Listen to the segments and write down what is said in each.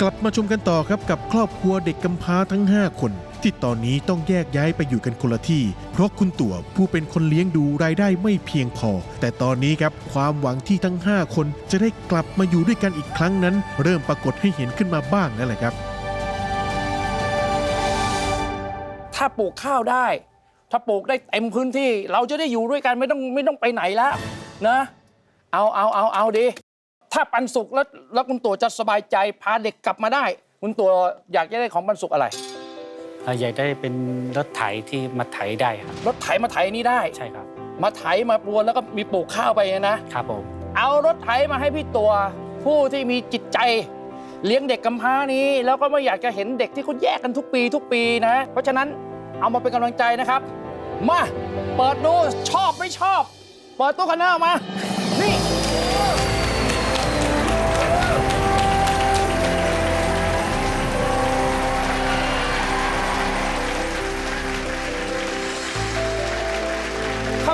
กลับมาชมกันต่อครับกับครอบครัวเด็กกำพร้าทั้ง 5 คน ที่ตอนนี้ต้องแยกย้ายไปอยู่กันคนละที่ เพราะคุณตัวผู้เป็นคนเลี้ยงดูรายได้ไม่เพียงพอ แต่ตอนนี้ครับความหวังที่ทั้ง 5 คนจะได้กลับมาอยู่ด้วยกันอีกครั้งนั้น เริ่มปรากฏให้เห็นขึ้นมาบ้างนั่นแหละครับ ถ้าปลูกข้าวได้ ถ้าปลูกได้เต็มพื้นที่ เราจะได้อยู่ด้วยกันไม่ต้องไม่ต้องไปไหนแล้วนะ เอาเอาเอาเอาดี ถ้าปันสุกแล้วแล้วคุณตัวจะสบายใจพาเด็กกลับมาได้ คุณตัวอยากจะได้ของปันสุกอะไร เอ่ออยากได้เป็นรถไถที่มาไถได้ครับ รถไถมาไถนี่ได้ ใช่ครับ มาไถมาปรวนแล้วก็มีปลูกข้าวไปนะครับผม เอารถไถมาให้พี่ตัวผู้ที่มีจิตใจ เลี้ยงเด็กกำพร้านี้ แล้วก็ไม่อยากจะเห็นเด็กที่เขาแยกกันทุกปีทุกปีนะ เพราะฉะนั้นเอามาเป็นกำลังใจนะครับ มาเปิดดูชอบไม่ชอบ เปิดตู้คอนเนอร์มา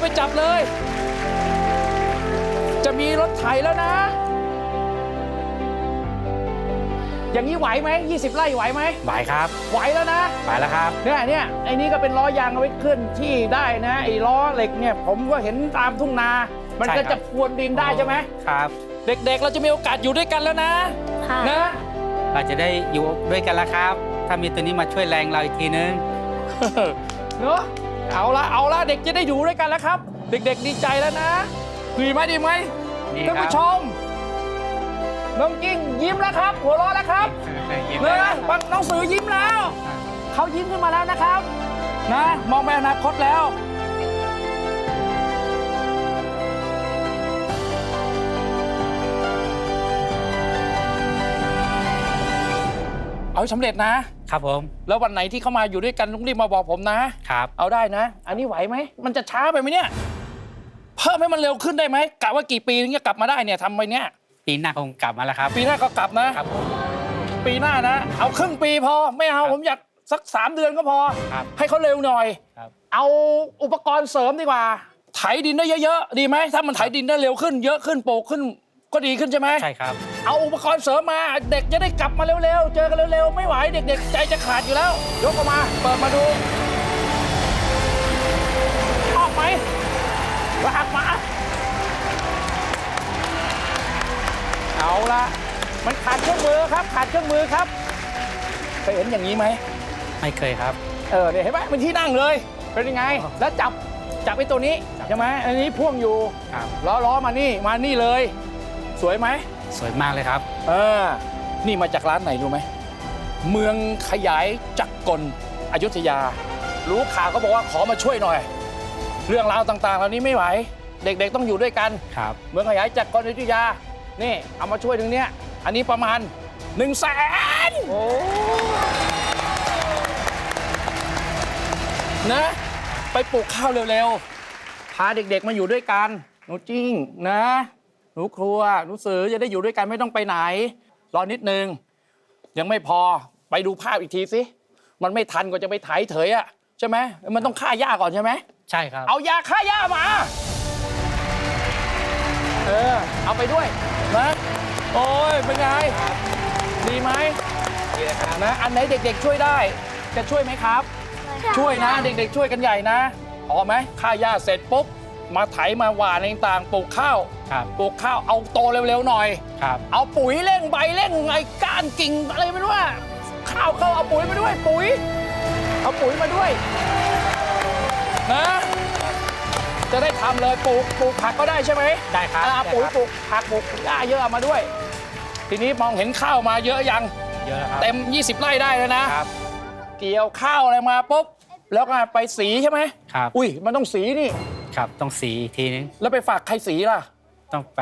ไปจับเลย จะมีรถไถแล้วนะ อย่างนี้ไหวไหม20 ไร่ไหวไหมไหวครับ ไหวแล้วนะไหวแล้วครับ เนี่ยเนี่ยไอ้นี่ก็เป็นล้อยางเอาไว้เคลื่อนที่ได้นะ ไอ้ล้อเหล็กเนี่ย ผมก็เห็นตามทุ่งนา มันใช่ครัก็บจะพรวนดินได้ใช่ไหม ครับ เด็กๆ เราจะมีโอกาสอยู่ด้วยกันแล้วนะ ค่ะ นะ เราจะได้อยู่ด้วยกันแล้วครับ ถ้ามีตัวนี้มาช่วยแรงเราอีกทีนึง เนอะ เอาละเอาละเด็กจะได้อยู่ด้วยกันแล้วครับ เด็ก ๆ ดีใจแล้วนะดีไหมดีไหมดีท่านครับผู้ชม น้องกิ้งยิ้มแล้วครับ หัวเราะแล้วครับยิ้มเนได้อะปังน้องสือยิ้มแล้วเขายิ้มขึ้นมาแล้วนะครับ นะ มองไปอนาคตแล้วเอาให้สำเร็จนะ ครับผม แล้ววันไหนที่เข้ามาอยู่ด้วยกันต้องรีบมาบอกผมนะ ครับ เอาได้นะ อันนี้ไหวไหม มันจะช้าไปไหมเนี่ย เพิ่มให้มันเร็วขึ้นได้ไหมกะว่ากี่ปีถึงจะกลับมาได้เนี่ยทำไปเนี่ย ปีหน้าคงกลับมาแล้วครับ ปีหน้าก็กลับนะ ครับผม ปีหน้านะ เอาครึ่งปีพอ ไม่เอาครับผมอยากสักสามเดือนก็พอ ครับให้เขาเร็วหน่อย ครับ เอาอุปกรณ์เสริมดีกว่า ไถดินได้เยอะๆ ดีไหม ถ้ามันไถดินได้เร็วขึ้น เยอะขึ้น โปกขึ้น ก็ดีขึ้นใช่ไหม ใช่ครับ เอาอุปกรณ์เสริมมา เด็กจะได้กลับมาเร็วๆ เจอกันเร็วๆ ไม่ไหวเด็กๆ ใจจะขาดอยู่แล้ว ยกออกมา เปิดมาดู ออกไหมลากมา เอาละมันขาดเครื่องมือครับ ขาดเครื่องมือครับเคยเห็นอย่างนี้ไหม ไม่เคยครับ เออเนี่ยเห็นไหมเป็นที่นั่งเลย เป็นยังไง แล้วจับจับไอ้ตัวนี้จับใช่ไหมอันนี้พ่วงอยู่ครับล้อล้อมานี่มานี่เลย สวยไหม สวยมากเลยครับ เออนี่มาจากร้านไหนรู้ไหม เมืองขยายจักรกลอยุธยา รู้ข่าวก็บอกว่าขอมาช่วยหน่อย เรื่องราวต่างๆ เหล่านี้ไม่ไหว เด็กๆต้องอยู่ด้วยกัน ครับ เมืองขยายจักรกลอยุธยา นี่เอามาช่วยตรงเนี้ย อันนี้ประมาณ1นึ่งแสนโอ้นะ ไปปลูกข้าวเร็วๆ พาเด็กๆมาอยู่ด้วยกัน หนูจิ้งนะห นูครัวหนูสือจะได้อยู่ด้วยกันไม่ต้องไปไหน รอนิดนึง ยังไม่พอไปดูภาพอีกทีสิมันไม่ทันก็จะไปไถเถยอะใช่ไหมมันต้องฆ่าหญ้าก่อนใช่ไหมใช่ครับ เอายาฆ่าหญ้ามาเออเอาไปด้วยนะโอ้ยเป็นไงดีไหมดีครับนะอันไหนเด็กๆช่วยได้ จะช่วยไหมครับ ช่วยนะเด็กๆช่วยกันใหญ่นะพอไหมฆ่าหญ้าเสร็จปุ๊บ มาไถมาหว่านอะไรต่างๆปลูกข้าวครับปลูกข้าวเอาโตเร็วๆหน่อย ครับ เอาปุ๋ยเร่งใบเร่งไอ้ก้านกิ่งอะไรไม่รู้อะข้าวเข้าเอาปุ๋ยมาด้วยปุ๋ย เอาปุ๋ยมาด้วยนะ จะได้ทำเลยปลูกปลูกผักก็ได้ใช่ไหมได้ครับอ่าได้ปุ๋ยครับ ปลูกผักปลูกหญ้าเยอะเอามาด้วย ทีนี้มองเห็นข้าวมาเยอะยังเยอะแล้วครับเต็ม 20 ไร่ได้แล้วนะ ครับ เกี่ยวข้าวอะไรมาปุ๊บแล้วก็ไปสีใช่ไหมครับ อุ้ยมันต้องสีนี่ ครับ ต้องสีอีกทีนึง แล้วไปฝากใครสีล่ะ ต้องไป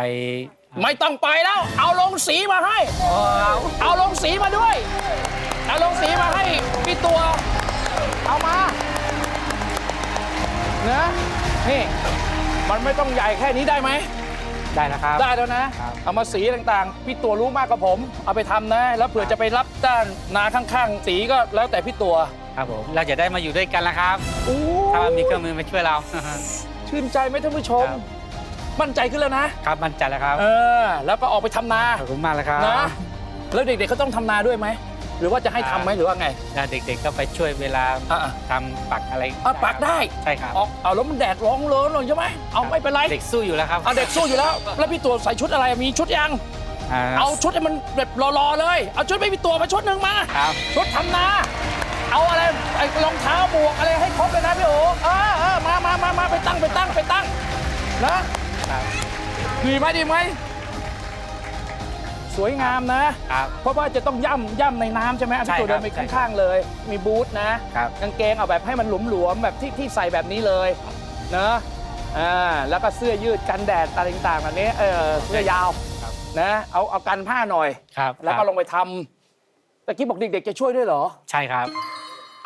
ไม่ต้องไปแล้ว เอาลงสีมาให้ เอาลงสีมาด้วย เอาลงสีมาให้พี่ตัว เอามาเนะนี่ มันไม่ต้องใหญ่แค่นี้ได้ไหม ได้แล้วครับ ได้แล้วนะ ครับ เอามาสีต่างๆ พี่ตัวรู้มากกว่าผม เอาไปทำนะ แล้วเผื่อจะไปรับด้านนาข้างๆ สีก็แล้วแต่พี่ตัวครับผม เราจะได้มาอยู่ด้วยกันแล้วครับโอ้ถ้ามีเครื่องมือมาช่วยเรา ชื่นใจไหมท่านผู้ชม ครับ มั่นใจขึ้นแล้วนะ ครับมั่นใจแล้วครับเออ แล้วก็ออกไปทำนา ขอบคุณมากเลยครับนะ แล้วเด็กๆเขาต้องทำนาด้วยไหม หรือว่าจะให้ทำไหมหรือว่าไง แล้วเด็กๆก็ไปช่วยเวลาอะ ทำปักอะไรอะปักได้ ใช่ครับเอาเอาแล้วมันแดดร้องเลยหน่อยใช่ไหมเอาไม่เป็นไรเด็กสู้อยู่แล้วครับเอาเด็กสู้อยู่แล้ว แล้วพี่ตัวใส่ชุดอะไรมีชุดยังอ่าเอาชุดให้มันแบบรอๆเลย เอาชุดไม่มีตัวมาชุดหนึ่งมา ครับชุดทำนา เอาอะไรไอ้รองเท้าบวกอะไรให้ครบเลยนะพี่โอเออเออมามามามาไปตั้งไปตั้งไปตั้งนะครับดีไหมดีไหมสวยงามนะครับเพราะว่าจะต้องย่ำย่ำในน้ำใช่ไหมอะใช่พี่ตัวครัเดิบนไปใช่ครับข้างๆเลย มีบูทนะครับกางเกงเอาแบบให้มันหลวมๆแบบที่ที่ใส่แบบนี้เลยเนอะอ่าแล้วก็เสื้อยืดกันแดดอะไรต่างๆแบบนี้เออเสื้อยาวครับนะเอาเอากันผ้าหน่อยครับแล้วก็ลงไปทำแต่กี้บอกเด็กๆจะช่วยด้วยเหรอ ใช่ครับ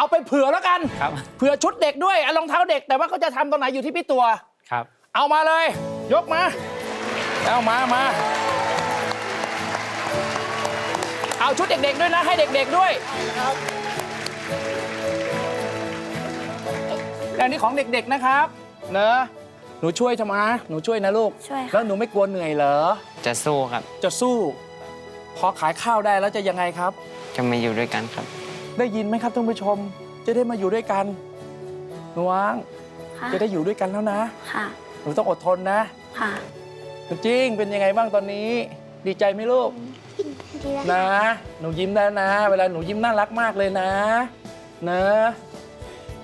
เอาไปเผื่อแล้วกัน ครับ เผื่อชุดเด็กด้วยอะรองเท้าเด็ก แต่ว่าเขาจะทำตอนไหนอยู่ที่พี่ตัว ครับ เอามาเลย ยกมาเอามามา เอาชุดเด็กๆด้วยนะ ให้เด็กๆด้วยอันนี้ของเด็กๆนะครับ เนอะหนูช่วยทำไมหนูช่วยนะลูก ช่วยค่ะ แล้วหนูไม่กลัวเหนื่อยเหรอ จะสู้ครับ จะสู้ พอขายข้าวได้แล้วจะยังไงครับ จะมาอยู่ด้วยกันครับ ได้ยินไหมครับท่านผู้ชม จะได้มาอยู่ด้วยกันหนูว้าง ค่ะจะได้อยู่ด้วยกันแล้วนะ ค่ะ หนูต้องอดทนนะค่ะจริงเป็นยังไงบ้างตอนนี้ ดีใจไหมลูก นะ หนูยิ้มได้นะ เวลาหนูยิ้มน่ารักมากเลยนะ นะ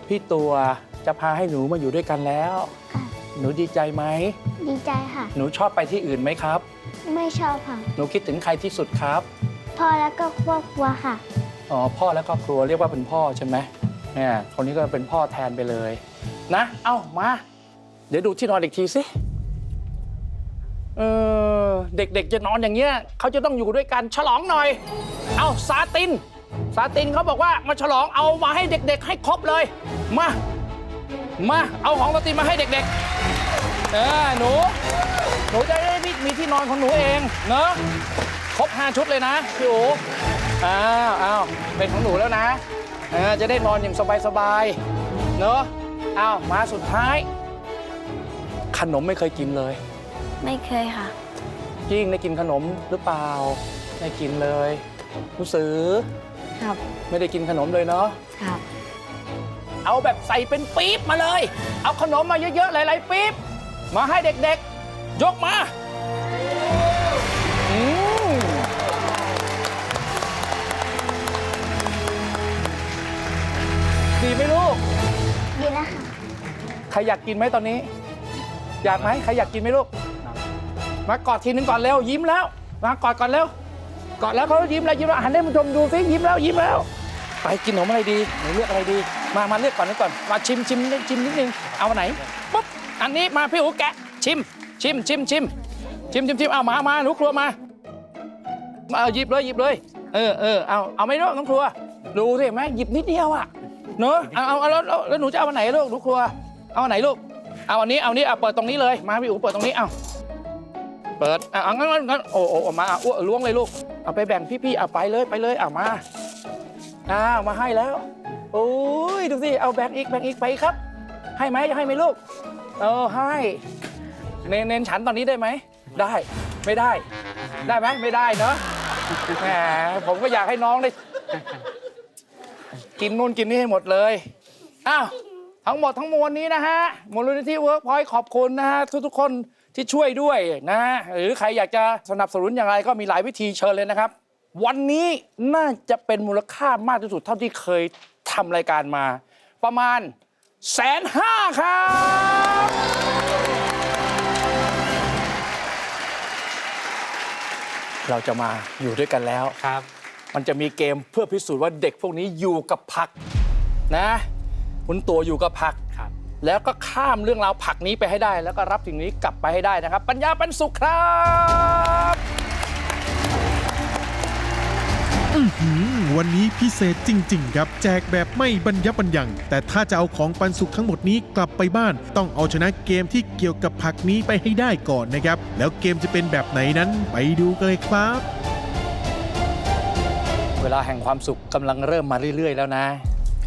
พี่ตัวจะพาให้หนูมาอยู่ด้วยกันแล้ว ค่ะ หนูดีใจไหม ดีใจค่ะ หนูชอบไปที่อื่นไหมครับ ไม่ชอบค่ะ หนูคิดถึงใครที่สุดครับ พ่อแล้วก็ครอบครัวค่ะ อ๋อพ่อและครอบครัวเรียกว่าเป็นพ่อใช่ไหมเนี่ยคนนี้ก็เป็นพ่อแทนไปเลย นะ เอ้ามา เดี๋ยวดูที่นอนอีกทีสิเออเด็กๆจะนอนอย่างเงี้ยเขาจะต้องอยู่ด้วยกันฉลองหน่อย เอ้าซาตินซาตินเขาบอกว่ามาฉลองเอามาให้เด็ก ๆ ให้ครบเลย มา มาเอาของซาตินมาให้เด็ก ๆ เออหนูหนูจะได้มีมีที่นอนของหนูเองเนอะครบห้าชุดเลยนะพี่โอ อ้าวอ้าวเป็นของหนูแล้วนะเออจะได้นอนอย่างสบายๆ เนอะอ้าวมาสุดท้าย ขนมไม่เคยกินเลย ไม่เคยค่ะจริงได้กินขนมหรือเปล่า ไม่กินเลยรู้สือครับ ไม่ได้กินขนมเลยเนาะ ครับ เอาแบบใส่เป็นปี๊บมาเลย เอาขนมมาเยอะๆ หลายๆ ปี๊บ มาให้เด็กๆ ยกมา รอยากกินไหมตอนนี้ อยากไหมใครอยากกินไหมลูก มากอดทีนึงก่อนเร็วยิ้มแล้ว มากอดก่อนเร็วกอดแล้วเขายิ้มแล้วยิ้มแล้วหันให้ผู้ชมดูสิยิ้มแล้วยิ้มแล้ว ไปกินขนมอะไรดีหนูเลือกอะไรดี มามาเลือกก่อนนึกก่อนมาชิมชิมชิมนิดนึงเอาอันไหนปุ๊บอันนี้มาพี่อูแกะชิม ชิมชิมชิมชิมชิมชิมเอามามาหนูครัวมามาเอาหยิบเลยหยิบเลย เออเออเอาเอาไหม่ลูกน้องครัว ดูสิเห็นไหมหยิบนิดเดียวอะเนอะเอาเอาเอาแล้วแล้วแล้วหนูจะเอาอันไหนลูกหนูครัว เอาอันไหนลูก เอาอันนี้ เอานี้เอาเปิดตรงนี้เลย มาพี่อู๋เปิดตรงนี้ เอาเปิดอะเอางั้นงั้นงั้นโอ้โอ้มาอ้วล้วงเลยลูก เอาไปแบ่งพี่ๆเอาไปเลย ไปเลยเอามาอ้าวมาให้แล้ว โอ้ย ดูสิ เอาแบ่งอีก แบ่งอีกไปครับ ให้ไหมให้ไหมลูก เออ ให้ เน้นเน้นฉันตอนนี้ได้ไหม ได้ ไม่ได้ ได้ไหม ไม่ได้เนาะ แหม ผมก็อยากให้น้องได้ กินนู่นกินนี่ให้หมดเลย อ้าว ทั้งหมดทั้งมวลนี้นะฮะมูลนิธิเวิร์กพอยต์ขอบคุณนะฮะทุกๆคนที่ช่วยด้วยนะฮะหรือใครอยากจะสนับสนุนอย่างไรก็มีหลายวิธีเชิญเลยนะครับ วันนี้น่าจะเป็นมูลค่ามากที่สุดเท่าที่เคยทำรายการมา ประมาณแสนห้าครับ เราจะมาอยู่ด้วยกันแล้ว ครับ มันจะมีเกมเพื่อพิสูจน์ว่าเด็กพวกนี้อยู่กับผักนะ คุณตัวอยู่กับผัก ครับ แล้วก็ข้ามเรื่องราวผักนี้ไปให้ได้ แล้วก็รับสิ่งนี้กลับไปให้ได้นะครับ ปัญญาเป็นสุขครับอืมวันนี้พิเศษจริง ๆ ครับ แจกแบบไม่บรรยับบรรยัง แต่ถ้าจะเอาของปันสุขทั้งหมดนี้กลับไปบ้าน ต้องเอาชนะเกมที่เกี่ยวกับผักนี้ไปให้ได้ก่อนนะครับ แล้วเกมจะเป็นแบบไหนนั้นไปดูกันเลยครับ เวลาแห่งความสุขกำลังเริ่มมาเรื่อย ๆ แล้วนะ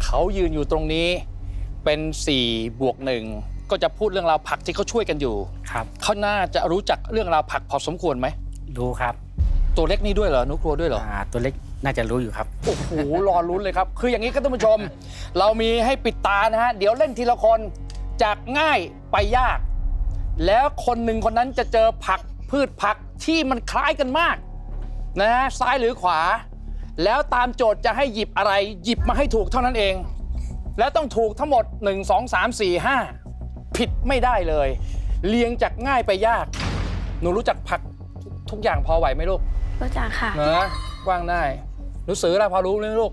เขายืนอยู่ตรงนี้ เป็น4บวกหนึ่งก็จะพูดเรื่องราวผักที่เขาช่วยกันอยู่ครับเขาน่าจะรู้จักเรื่องราวผักพอสมควรไหมดูครับ ตัวเล็กนี่ด้วยเหรอหนูครัวด้วยเหรออ่าตัวเล็กน่าจะรู้อยู่ครับโอ้โหรอลุ้นเลยครับ คืออย่างนี้ครับท่านผู้ชม เรามีให้ปิดตานะฮะเดี๋ยวเล่นทีละคนจากง่ายไปยาก แล้วคนหนึ่งคนนั้นจะเจอผักพืชผักที่มันคล้ายกันมากนะฮะซ้ายหรือขวา แล้วตามโจทย์จะให้หยิบอะไร หยิบมาให้ถูกเท่านั้นเอง แล้วต้องถูกทั้งหมด 1 2 3 4 5 ผิดไม่ได้เลย เรียงจากง่ายไปยาก หนูรู้จักผักทุกอย่างพอไหวไหมลูกรู้จักค่ะนะว่างได้รู้สือละพอรู้ไหมลูก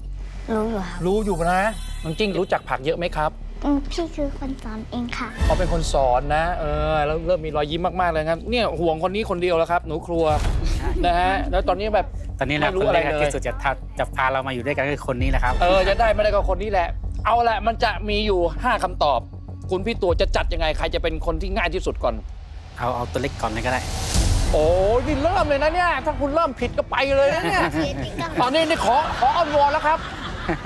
รู้อยู่ครับรู้อยู่นะน้องจิ้งรู้จักผักเยอะไหมครับอืมพี่คือคนสอนเองค่ะเขาเป็นคนสอนนะ เออ แล้วเริ่มมีรอยยิ้มมากๆเลยครับ เนี่ยห่วงคนนี้คนเดียวแล้วครับ หนูครัวนะฮะ แล้วตอนนี้แบบ ตอนนี้แหละไม่รู้คนแรกอะไรเลย ที่สุดจะทาจะพาเรามาอยู่ด้วยกันก็คือคนนี้แหละครับ เออจะได้ไม่ได้ก็คนนี้แหละ เอาละมันจะมีอยู่ 5คำตอบ คุณพี่ตัวจะจัดยังไง ใครจะเป็นคนที่ง่ายที่สุดก่อน เอาเอาตัวเล็กก่อนเลยก็ได้ โอ้ยนี่เริ่มเลยนะเนี่ย ถ้าคุณเริ่มผิดก็ไปเลยนะเนี่ย ตอนนี้นี่ขอขอออนวอนแล้วครับ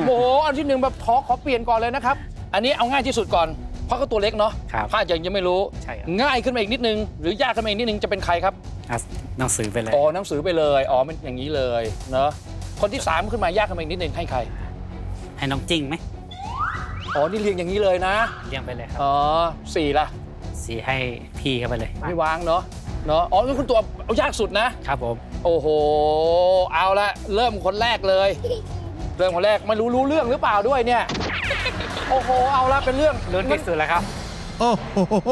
โอ้โหอันที่หนึ่งแบบขอขอเปลี่ยนก่อนเลยนะครับ อันนี้เอาง่ายที่สุดก่อน เพราะก็ตัวเล็กเนาะครับพลาดยังยังไม่รู้ ใช่ครับ ง่ายขึ้นมาอีกนิดนึง หรือยากขึ้นมาอีกนิดนึงจะเป็นใครครับ เอาหนังสือไปเลยอ๋อหนังสือไปเลย อ๋อมันอย่างนี้เลย เนาะ คนที่สามขึ้นมายากขึ้นมาอีกนิดนึงให้ใคร ให้น้องจิ้งไหม อ๋อ นี่เรียงอย่างนี้เลยนะเลี้ยงไปเลยครับอ๋อสี่ละสีให้พี่เข้าไปเลยไม่วางเนาะเนาะอ๋องั้นคุณตัวเอายากสุดนะ ครับผม โอ้โห เอาละเริ่มคนแรกเลย เริ่มคนแรกไม่รู้รู้เรื่องหรือเปล่าด้วยเนี่ย โอ้โห เอาละเป็นเรื่องลุ้นที่สุดแล้วครับ โอ้โห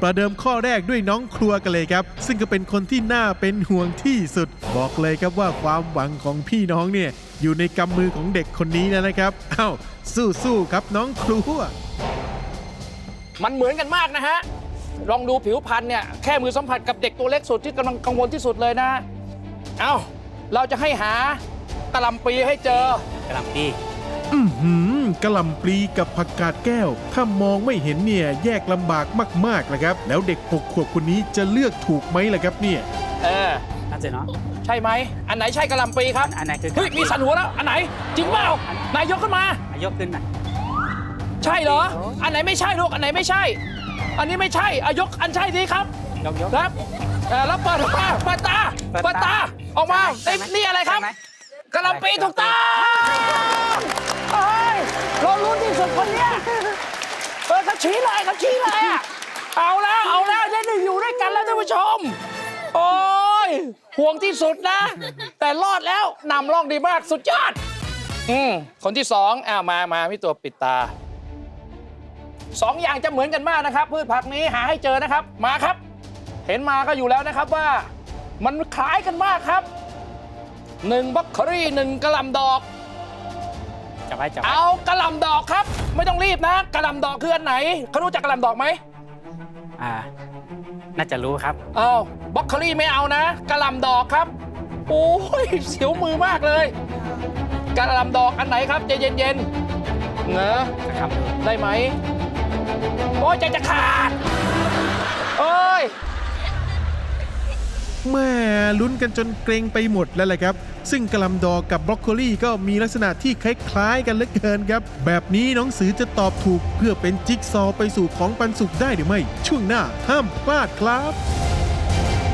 ประเดิมข้อแรกด้วยน้องครัวกันเลยครับ ซึ่งก็เป็นคนที่น่าเป็นห่วงที่สุด บอกเลยครับว่าความหวังของพี่น้องเนี่ยอยู่ในกำมือของเด็กคนนี้แล้วนะครับอ้าว สู้ๆครับน้องครัว มันเหมือนกันมากนะฮะ ลองดูผิวพรรณเนี่ย แค่มือสัมผัสกับเด็กตัวเล็กสุดที่กำลังกังวลที่สุดเลยนะ เอาเราจะให้หากะหล่ำปีให้เจอกำลังพี่อือหือกะหล่ำปลีกับผักกาดแก้ว ถ้ามองไม่เห็นเนี่ยแยกลำบากมากๆนะครับ แล้วเด็กหกขวบคนนี้จะเลือกถูกไหมล่ะครับเนี่ย เออ น่าจะเนาะ ใช่ไหม อันไหนใช่กะหล่ำปีครับอันไหนคือเฮ้ยมีสันหัวแล้ว อันไหน จริงเปล่า นายยกขึ้นมา อะยกขึ้นหน่อย ใช่เหรอ อันไหนไม่ใช่ลูก อันไหนไม่ใช่ อันนี้ไม่ใช่อายกอันใช่สิครับ ยกยก ครับเอ่อแล้วเปิดออกมาเปิดตาเปิดเปิดตา ตา ออกมาใช่ไหมนี่อะไรครับใช่ไหม กะหล่ำปีถูกต้องเฮ้ยเรารู้ที่สุดคนเนี้ยเออเขาชี้เลยเขาชี้เลยอะเอาแล้ว เอาแล้วได้ได้อยู่ด้วยกันแล้วท่านผู้ชม โอ้ย ห่วงที่สุดนะ แต่รอดแล้วนำร่องดีมากสุดยอด อืมคนที่สองอ้าวมามาพี่ตัวปิดตาสองอย่างจะเหมือนกันมากนะครับ พืชผักนี้หาให้เจอนะครับ มาครับ เห็นมาก็อยู่แล้วนะครับว่า มันคล้ายกันมากครับหนึ่งบล็อกโคลี่หนึ่งกระหลำดอกจับไว้จับไว้เอากระหลำดอกครับ ไม่ต้องรีบนะกระหลำดอกคืออันไหนเขารู้จักกระหลำดอกไหมอ่า น่าจะรู้ครับเอาบล็อกโคลี่ไม่เอานะกระหลำดอกครับ โอ้ยเสียวมือมากเลยกระหลำดอกอันไหนครับใจเย็นๆเนอะนะครับ ได้ไหมโอ้ยใจจะขาด เอ้ย แม่ลุ้นกันจนเกรงไปหมดแล้วแหละครับ ซึ่งกะหล่ำดอกกับบรอกโคลีก็มีลักษณะที่คล้ายๆกันเหลือเกินครับ แบบนี้น้องสือจะตอบถูกเพื่อเป็นจิ๊กซอว์ไปสู่ของปันสุขได้หรือไม่ ช่วงหน้าห้ามพลาดครับ